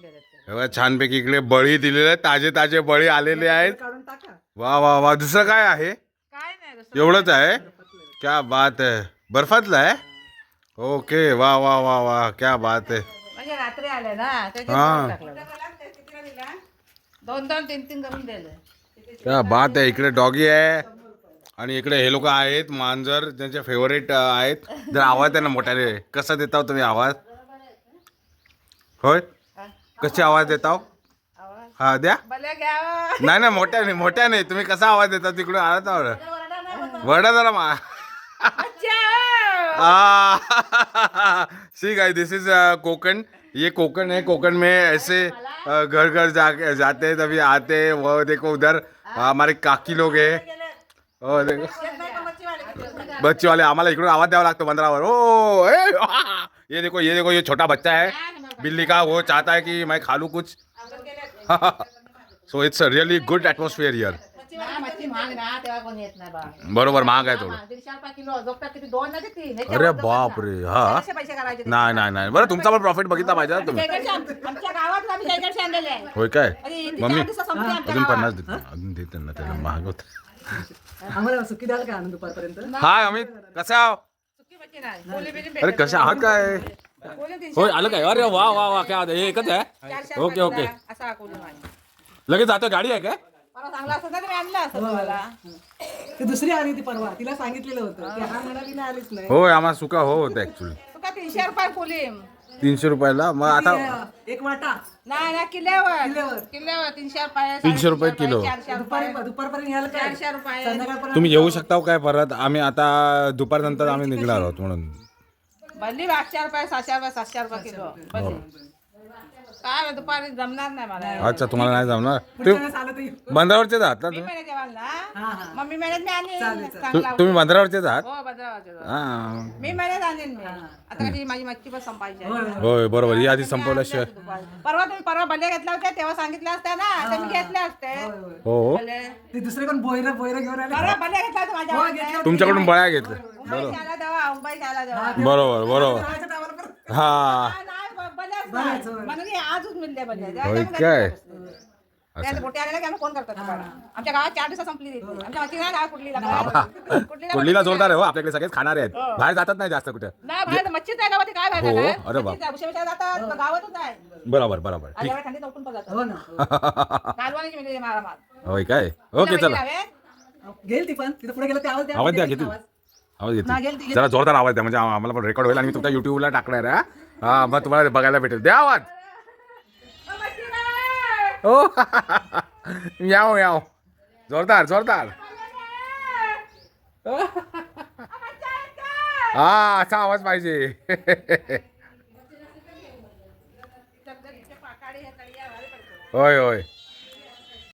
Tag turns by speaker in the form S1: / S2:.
S1: तीन दिले ते.
S2: हे बघा, छानपैकी इकडे बळी दिलेले आहेत. ताजे ताजे बळी आलेले आहेत.
S3: काढून टाका.
S2: वा वा वा. दुसरं काय आहे?
S1: काय नाही दुसरं.
S2: एवढंच आहे? क्या बात आहे. बर्फातलं आहे? ओके वा वा वा वा. क्या बात आहे.
S1: म्हणजे रात्री आले ना
S2: हा.
S1: टाकलं. दोन दोन तीन तीन करून दिले.
S2: क्या बात आहे. इकडे डॉगी आहे. आणि इकडे हे लोक आहेत मांजर त्यांचे फेवरेट आहेत. जर आवाज आहे ना मोठ्याने. कसा देता तुम्ही आवाज? होय? कसे आवाज देता
S1: आवाज?
S2: हा द्या. नाही नाही मोठ्याने मोठ्याने तुम्ही कसा आवाज देता तिकडून? आला तर वडा जरा मा
S1: अच्छा.
S2: See guys this is Konkan. ये कोकण है कोकण में ऐसे घर घर जा जाते हैं तभी आते हैं। वो देखो उधर हमारे काकी लोग है। ओ देखो। बच्चे वाले आम्हाला इकडून आवाज द्यावा लागतो बंदरावर। ओ ए! ये देखो ये देखो ये छोटा बच्चा है। बिल्ली का वो चाहता है कि मैं खा लूँ कुछ? सो इट्स रियली गुड
S1: नाही बा
S2: बरोबर महाग आहे थोडं. अरे बाप रे हा? नाही नाही नाही. बरं तुमचा पण प्रॉफिट बघितला पाहिजे ना तुम्ही. होय काय? मम्मी अजून. पन्नास देते अजून देते ना त्याला महाग होत. हाय अमित कसे आहो अरे कसे आहात काय? होय आलं काय? अरे वा वा वा काय हे एकच आहे. Okay okay.
S1: असा
S2: लगेच जातो गाडी आहे काय?
S1: मला चांगला असतं तर मी आणलं असतं तुम्हाला.
S3: ती दुसरी आली ती परवा तिला सांगितलेलं होतं. की हा म्हणाली ना आलीच नाही.
S2: होय आम्हाला सुका हो होतं ऍक्च्युली
S1: तुका तीनशे रुपये कोली
S2: तीनशे रुपयाला? मग आता
S3: एक वाटा.
S1: नाही ना किल्ल्यावर
S3: किल्ल्यावर.
S1: किल्ल्यावर तीनशे रुपये
S2: तीनशे रुपये किलो.
S1: चारशे
S3: दुपारी
S1: रुपये
S3: दुपारपर्यंत यायला काय?
S1: चारशे रुपये.
S3: संध्याकाळपर्यंत
S2: तुम्ही येऊ शकता काय परत? आम्ही आता दुपारनंतर आम्ही निघणार आहोत म्हणून.
S1: भरली आठशे रुपये सातशे रुपये सातशे रुपये. किलो भरली काय रे, दुपारी जमणार नाही मला.
S2: अच्छा तुम्हाला नाही जमणार? तुम्ही. बंदरावरचेच आहात ना
S1: मी
S2: तुम्ही
S1: महिन्यात जेवाल
S3: हा,
S1: ना.
S3: हा.
S1: मम्मी महिन्यात मी आणीन.
S2: तु-
S1: चांगला
S2: तुम्ही बंदरावरचेच आहात
S1: हो भद्रावती
S2: हा.
S1: मी महिन्यात आणीन मी. आता कधी माझी मच्छी पण संपायची आहे.
S2: होय बरोबर. ही आधी संपवल्याशिवाय
S1: परवा तुम्ही परवा भले घेतला होता तेव्हा सांगितलं असतं ना. तर मी घेतले असते.
S2: हो
S1: भले.
S3: ते दुसरे कोण बोयरा बोयरा घेऊन आले.
S1: परवा भले घेतला होता माझ्या आवडीचा.
S2: तुमच्याकडून बळ्या घेतलं
S1: मुंबई
S2: बरोबर बरोबर.
S3: परत.
S2: हा.
S1: नाही, ब- भलेच नाही. म्हणून हे आजच मिळले भले
S2: होय काय?
S1: त्याचे मोठे आलेले की आम्ही फोन करतो तुम्हाला. आमच्या गावात चार दिवसात संपली ती. आमच्या माहिती नाही गावात कुठली कुठली
S2: कुंडलीला जोरदार आहे. हो आपल्याकडे सगळेच खाणारे आहेत. बाहेर जातात नाही जास्त कुठे.
S1: नाही बाहेर मच्छीच आहे गावात काय
S2: हो, अरे बाप.
S1: उशिरा जातात गावातच आहे.
S2: बरोबर बरोबर. ठीक.
S1: आल्यावर थंडीत उठून पण जातात.
S3: हो ना.
S1: कालवानीची मिळते मारा मार
S2: होय काय? ओके चला.
S3: गेल ती पण तिथं पुढे गेलं ते आवाज द्या.
S2: आवाज द्या. घेतील. आवाज. घेतील
S3: घेतील,
S2: जरा जोरदार आवाज द्या म्हणजे आम्हाला पण रेकॉर्ड होईल आणि मी तुमच्या युट्यूबला टाकणार आहे हा. हा मग तुम्हाला बघायला भेटेल. द्या आवाज. हो याव याव जोरदार जोरदार. हा असा आवाज पाहिजे. होय होय.